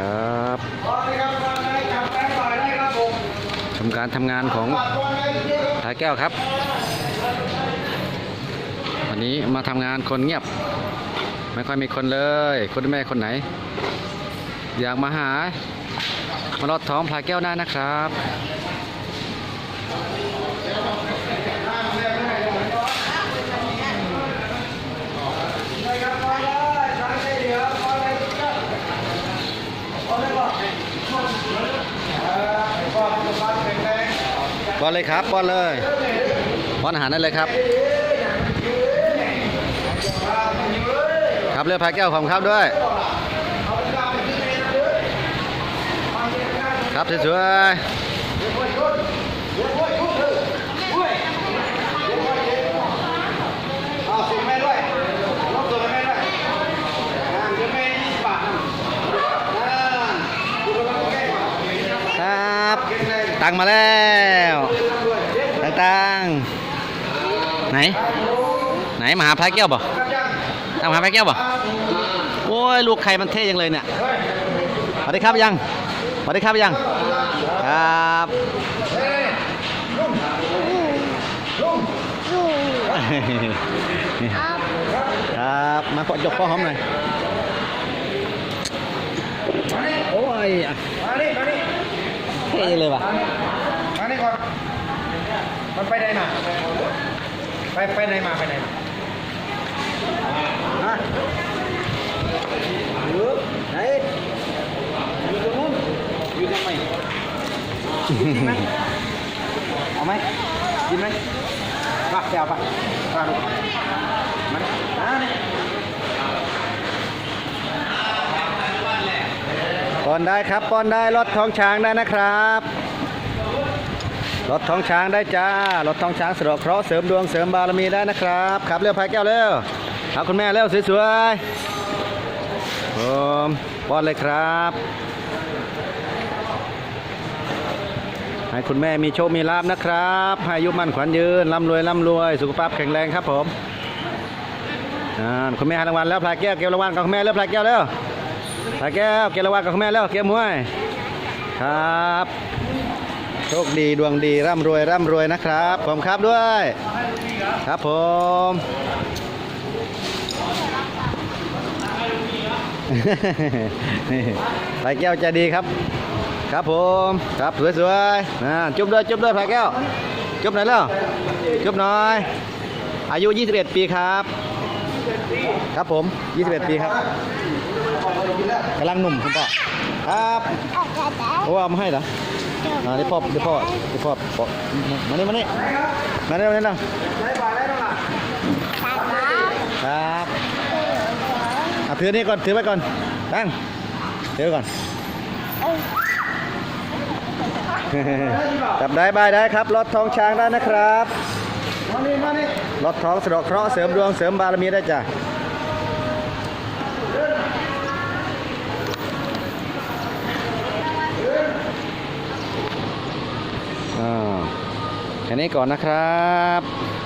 ครับชมการทำงานของทายแก้วครับ วันนี้มาทำงานคนเงียบ ไม่ค่อยมีคนเลย คุณแม่คนไหน อยากมาหามาลอดท้องพลายแก้วได้นะครับ ป้อนเลยครับป้อนเลยป้อนอาหารได้เลยครับ ครับเรือพายแก้วของครับด้วย ครับสวยๆ ตังมาแล้วตังตังไหน ไหนมาหาพายแก้วบ่ตังมาหาพายแก้วบ่โอ้ยลูกใครมันเท่ยังเลยเนี่ยสวัสดีครับยังสวัสดีครับยังครับครับมาขอยกข้อหอมหน่อยโอ้ยอะ มานี่มานี่ เท่เลยว่ะมานี่ก่อน มันไปไหนมา ไปไปไหนมาไปไหนมาฮะอยู่ไหนอยู่ตรงนู้นอยู่ทำไมกินไหมเอาไหมกินไหมไปไปเอาไปไปลูกมานี่มานี่ ป้อนได้ครับป้อนได้รถท้องช้างได้นะครับรถท้องช้างได้จ้ารถท้องช้างสะดอกเคราะห์เสริมดวงเสริมบารมีได้นะครับขับเร็วพายแก้วเร็วครับคุณแม่เร็วสวยๆผมป้อนเลยครับ ให้คุณแม่มีโชคมีลาบนะครับให้อายุมั่นขวัญยืนร่ำรวยร่ำรวย สุขภาพแข็งแรงครับผมคุณแม่ให้รางวัลแล้วพลายแก้วเก็บรางวัลกับคุณแม่เร็วพลายแก้วเร็ว พาแก้วเกลวัดกับคุณแม่แล้วเกียร์มวย ครับ โชคดีดวงดีร่ำรวยร่ำรวยนะครับผมครับด้วย ครับผมนี่พาแก้วใจดีครับ ครับผมครับสวยๆนะจุ๊บด้วยจุ๊บด้วยพายแก้ว จุ๊บหน่อยแล้วจุ๊บหน่อย อายุ 21 ปีครับ ครับผม 21 ปีครับกำลังหนุ่มคุณพ่อครับโอ้เอามาให้เหรออ่าเดี๋ยวพ่อเดี๋ยวพ่อเดี๋ยวพ่อพ่อมานี่มานี่มาเร็วนี่เร็วครับเอาถือนี่ก่อนถือไว้ก่อนตั้งถือไว้ก่อนจับได้บายได้ครับรถทองช้างได้นะครับมานี่มานี่รถทองสะเดอกเคราะห์เสริมดวงเสริมบารมีได้จ้ะ แค่นี้ก่อนนะครับ